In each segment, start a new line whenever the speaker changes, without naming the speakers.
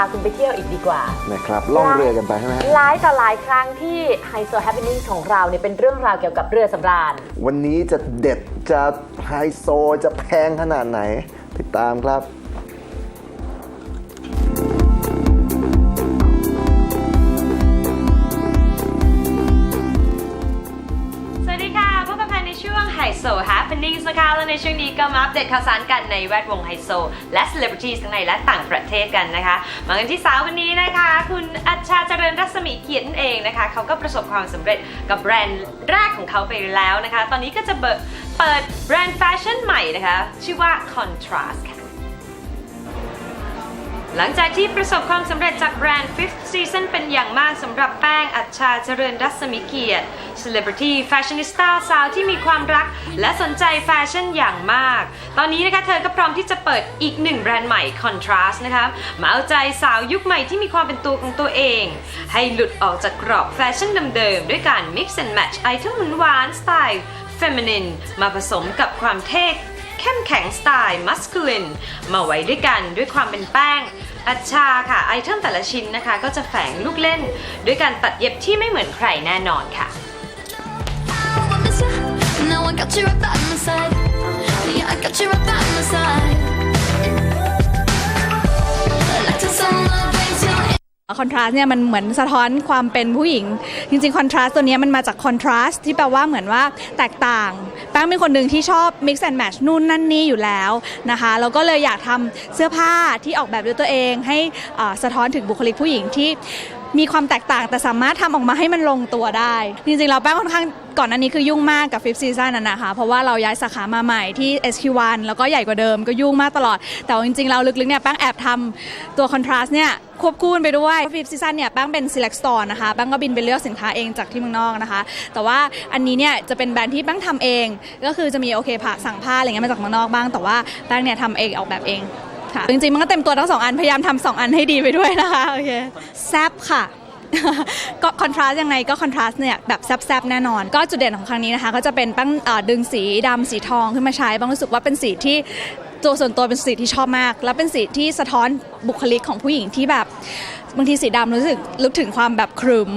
าคุณไปเที่ยวอีกดีกว่า
นะครับล่องเรือกันไปใช่ไหมฮะ
หลายต่อหลายครั้งที่ไฮโซแฮปปี้นิ่งของเราเนี่ยเป็นเรื่องราวเกี่ยวกับเรือสำราญ
วันนี้จะเด็ดจะไฮโซจะแพงขนาดไหน ติดตามครับ
Happenings นะคะ และในช่วงนี้ก็มาอัปเดตข่าวสารกันในแวดวงไฮโซ และ Celebrities ทั้งในและต่างประเทศกันนะคะ มากันที่สาววันนี้นะคะ คุณอัชชาเจริญรัศมีเกียรตินั่นเองนะคะ เขาก็ประสบความสำเร็จกับแบรนด์แรกของเขาไปแล้วนะคะ ตอนนี้ก็จะเปิดแบรนด์แฟชั่นใหม่นะคะ ชื่อว่า Contrast ค่ะหลังจากที่ประสบความสำเร็จจากแบรนด์ Fifth Season เป็นอย่างมากสำหรับแป้ งอัจฉาเจริญรัศมีเกียรติ Celebrity Fashionista สาวที่มีความรัก และสนใจแฟชั่นอย่างมาก ตอนนี้นะคะเธอก็พร้อมที่จะเปิดอีกหนึ่งแบรนด์ใหม่ Contrast นะคะมาเอาใจสาวยุคใหม่ที่มีความเป็นตัวของตัวเอง ให้หลุดออกจากกรอบแฟชั่นเดิมๆด้วยการ mix and match ไอเทมหวานสไตล์ feminine มาผสมกับความเท่เข้มแข็งสไตล์มัสคูลินมาไว้ด้วยกันด้วยความเป็นแป้ง อัชชาค่ะไอเทมแต่ละชิ้นนะคะ ก็จะแฝงลูกเล่น ด้วยการตัดเย็บที่ไม่เหมือนใครแน่นอนค่ะ
I got you right by my side. Yeah, I got you right by
คอนทราสต์เนี่ยมันเหมือนสะท้อนความเป็นผู้หญิง จริงๆคอนทราสต์ตัวนี้มันมาจากคอนทราสต์ที่แปลว่าเหมือนว่าแตกต่างแป้งเป็นคนหนึ่งที่ชอบ mix and match นู่นนั่นนี่อยู่แล้วนะคะแล้วก็เลยอยากทำเสื้อผ้าที่ออกแบบด้วยตัวเอง ให้สะท้อนถึงบุคลิกผู้หญิงที่มีความแตกต่างแต่สามารถทำออกมาให้มันลงตัวได้ จริงๆเราแป้งค่อนข้างก่อนหน้านี้คือยุ่งมากกับ Fifth Season นะนะคะ เพราะว่าเราย้ายสาขามาใหม่ที่ SQ1 แล้วก็ใหญ่กว่าเดิมก็ยุ่งมากตลอด แต่จริงๆ เราลึกๆเนี่ยแป้งแอบทำตัว Contrast เนี่ย ควบคู่กันไปด้วย Fifth Season เนี่ยแป้งเป็น Select Store นะคะแป้งก็บินไปเลือกสินค้าเองจากที่เมืองนอกนะคะ แต่ว่าอันนี้เนี่ยจะเป็นแบรนด์ที่แป้งทำเอง ก็คือจะมีโอเคผ่าสั่งผ้าอะไรเงี้ยมาจากเมืองนอกบ้าง แต่ว่าแป้งเนี่ยทำเองออกแบบเองค่ะจริงๆมันก็เต็มตัวทั้งสองอันพยายามทำสองอันให้ดีไปด้วยนะคะโอเคแซบค่ะก็คอนทราสต์ยังไงก็คอนทราสต์เนี่ยแบบแซบๆแน่นอน ก็จุดเด่นของครั้งนี้นะคะ ก็จะเป็นแป้งดึงสีดำสีทองขึ้นมาใช้บางรู้สึกว่าเป็นสีที่ ตัวส่วนตัวเป็นสีที่ชอบมาก แล้วเป็นสีที่สะท้อนบุคลิกของผู้หญิงที่แบบบางทีสีดำรู้สึกรู้ถึงความแบบขรึม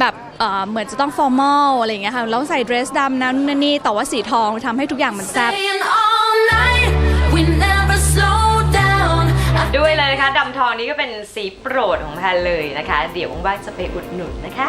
แบบเอ่อเหมือนจะต้องฟอร์มอลอะไรอย่างเงี้ยค่ะแล้วใส่เดรสดำนั้นนนนี่แต่ว่าสีทองทำให้ทุกอย่างมันแซบ
Staying all night. We never slow down. I
ด้วยเลยนะคะดำทองนี้ก็เป็นสีโปรดของแพนเลยนะคะ เดี๋ยวว่างๆจะไปอุดหนุนนะคะ